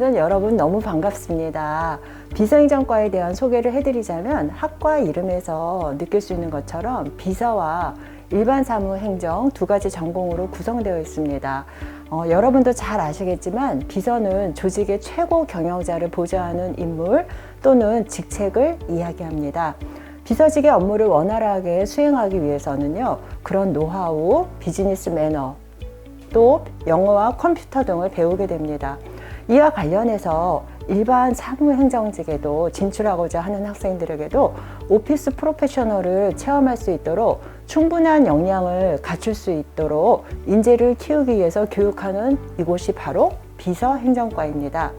우선 여러분 너무 반갑습니다. 비서행정과에 대한 소개를 해드리자면 학과 이름에서 느낄 수 있는 것처럼 비서와 일반 사무 행정 두 가지 전공으로 구성되어 있습니다. 어, 여러분도 잘 아시겠지만 비서는 조직의 최고 경영자를 보좌하는 인물 또는 직책을 이야기합니다. 비서직의 업무를 원활하게 수행하기 위해서는요, 그런 노하우, 비즈니스 매너, 또 영어와 컴퓨터 등을 배우게 됩니다. 이와 관련해서 일반 사무행정직에도 진출하고자 하는 학생들에게도 오피스 프로페셔널을 체험할 수 있도록 충분한 역량을 갖출 수 있도록 인재를 키우기 위해서 교육하는 이곳이 바로 비서행정과입니다.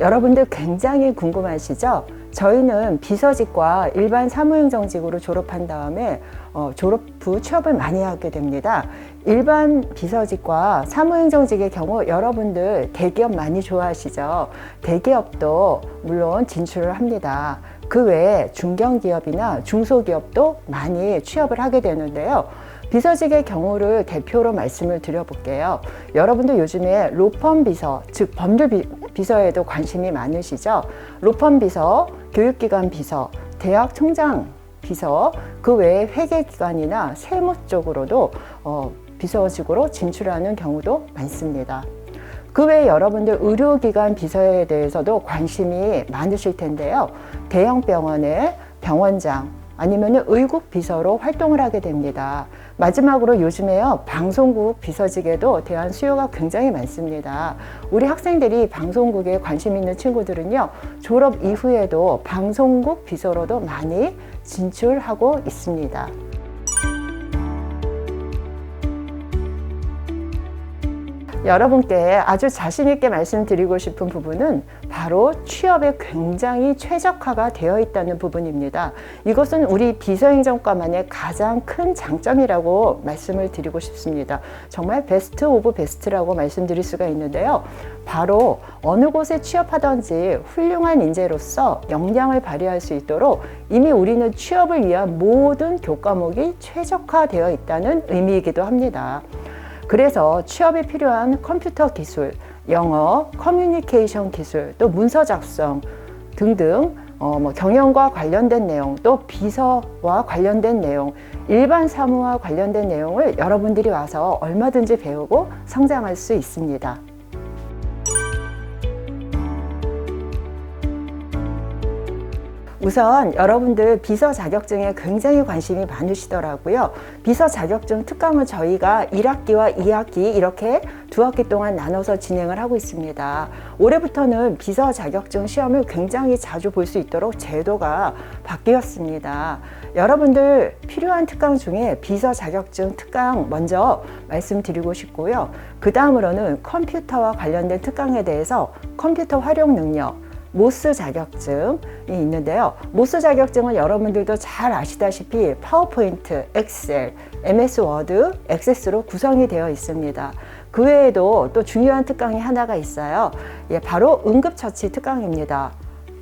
여러분들 굉장히 궁금하시죠? 저희는 비서직과 일반 사무행정직으로 졸업한 다음에 어, 졸업 후 취업을 많이 하게 됩니다. 일반 비서직과 사무행정직의 경우 여러분들 대기업 많이 좋아하시죠? 대기업도 물론 진출을 합니다. 그 외에 중견기업이나 중소기업도 많이 취업을 하게 되는데요. 비서직의 경우를 대표로 말씀을 드려볼게요. 여러분들 요즘에 로펌 비서, 즉 법률 비, 비서에도 관심이 많으시죠? 로펌 비서, 교육기관 비서, 대학 총장 비서, 그 외에 회계기관이나 세무 쪽으로도 어, 비서직으로 진출하는 경우도 많습니다. 그 외에 여러분들 의료기관 비서에 대해서도 관심이 많으실 텐데요. 대형 병원의 병원장 아니면 의국 비서로 활동을 하게 됩니다. 마지막으로 요즘에요 방송국 비서직에도 대한 수요가 굉장히 많습니다. 우리 학생들이 방송국에 관심 있는 친구들은요 졸업 이후에도 방송국 비서로도 많이 진출하고 있습니다. 여러분께 아주 자신있게 말씀드리고 싶은 부분은 바로 취업에 굉장히 최적화가 되어 있다는 부분입니다. 이것은 우리 비서행정과만의 가장 큰 장점이라고 말씀을 드리고 싶습니다. 정말 베스트 오브 베스트라고 말씀드릴 수가 있는데요. 바로 어느 곳에 취업하든지 훌륭한 인재로서 역량을 발휘할 수 있도록 이미 우리는 취업을 위한 모든 교과목이 최적화되어 있다는 의미이기도 합니다. 그래서 취업에 필요한 컴퓨터 기술, 영어, 커뮤니케이션 기술, 또 문서 작성 등등 어, 뭐 경영과 관련된 내용, 또 비서와 관련된 내용, 일반 사무와 관련된 내용을 여러분들이 와서 얼마든지 배우고 성장할 수 있습니다. 우선 여러분들 비서 자격증에 굉장히 관심이 많으시더라고요. 비서 자격증 특강을 저희가 1학기와 2학기 이렇게 두 학기 동안 나눠서 진행을 하고 있습니다. 올해부터는 비서 자격증 시험을 굉장히 자주 볼 수 있도록 제도가 바뀌었습니다. 여러분들 필요한 특강 중에 비서 자격증 특강 먼저 말씀드리고 싶고요. 그 다음으로는 컴퓨터와 관련된 특강에 대해서 컴퓨터 활용 능력, 모스 자격증이 있는데요. 모스 자격증은 여러분들도 잘 아시다시피 파워포인트, 엑셀, MS 워드, 액세스로 구성이 되어 있습니다. 그 외에도 또 중요한 특강이 하나가 있어요. 예, 바로 응급처치 특강입니다.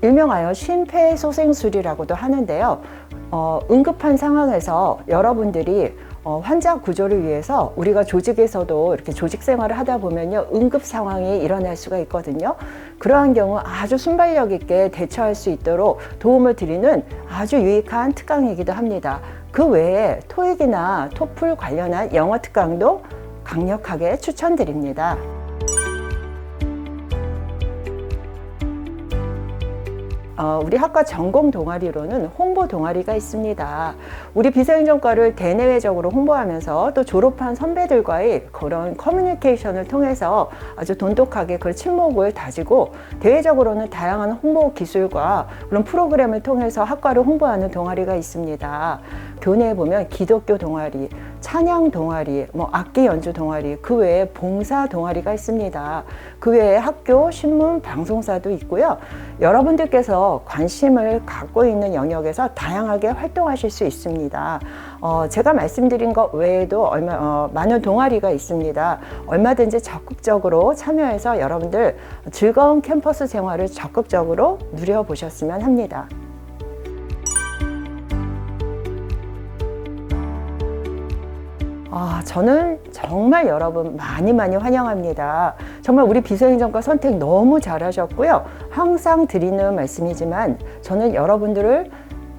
일명하여 심폐소생술이라고도 하는데요. 어, 응급한 상황에서 여러분들이 어, 환자 구조를 위해서 우리가 조직에서도 이렇게 조직 생활을 하다 보면요 응급 상황이 일어날 수가 있거든요. 그러한 경우 아주 순발력 있게 대처할 수 있도록 도움을 드리는 아주 유익한 특강이기도 합니다. 그 외에 토익이나 토플 관련한 영어 특강도 강력하게 추천드립니다. 어, 우리 학과 전공 동아리로는 홍보 동아리가 있습니다. 우리 비서행정과를 대내외적으로 홍보하면서 또 졸업한 선배들과의 그런 커뮤니케이션을 통해서 아주 돈독하게 그 친목을 다지고 대외적으로는 다양한 홍보 기술과 그런 프로그램을 통해서 학과를 홍보하는 동아리가 있습니다. 교내에 보면 기독교 동아리, 찬양 동아리, 뭐 악기 연주 동아리, 그 외에 봉사 동아리가 있습니다. 그 외에 학교, 신문, 방송사도 있고요. 여러분들께서 관심을 갖고 있는 영역에서 다양하게 활동하실 수 있습니다. 어, 제가 말씀드린 것 외에도 얼마, 어, 많은 동아리가 있습니다. 얼마든지 적극적으로 참여해서 여러분들 즐거운 캠퍼스 생활을 적극적으로 누려보셨으면 합니다. 아, 저는 정말 여러분 많이 많이 환영합니다. 정말 우리 비서행정과 선택 너무 잘하셨고요. 항상 드리는 말씀이지만 저는 여러분들을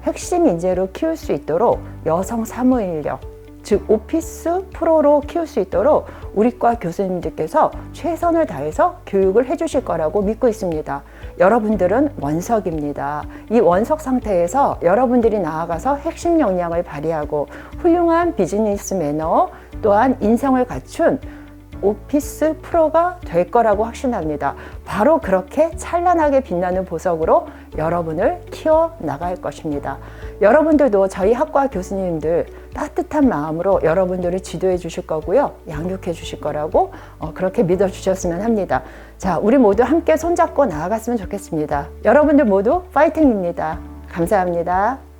핵심 인재로 키울 수 있도록 여성 사무인력, 즉 오피스 프로로 키울 수 있도록 우리과 교수님들께서 최선을 다해서 교육을 해주실 거라고 믿고 있습니다. 여러분들은 원석입니다. 이 원석 상태에서 여러분들이 나아가서 핵심 역량을 발휘하고 훌륭한 비즈니스 매너 또한 인성을 갖춘 오피스 프로가 될 거라고 확신합니다. 바로 그렇게 찬란하게 빛나는 보석으로 여러분을 키워 나갈 것입니다. 여러분들도 저희 학과 교수님들 따뜻한 마음으로 여러분들을 지도해 주실 거고요. 양육해 주실 거라고 어, 그렇게 믿어 주셨으면 합니다. 자, 우리 모두 함께 손잡고 나아갔으면 좋겠습니다. 여러분들 모두 파이팅입니다. 감사합니다.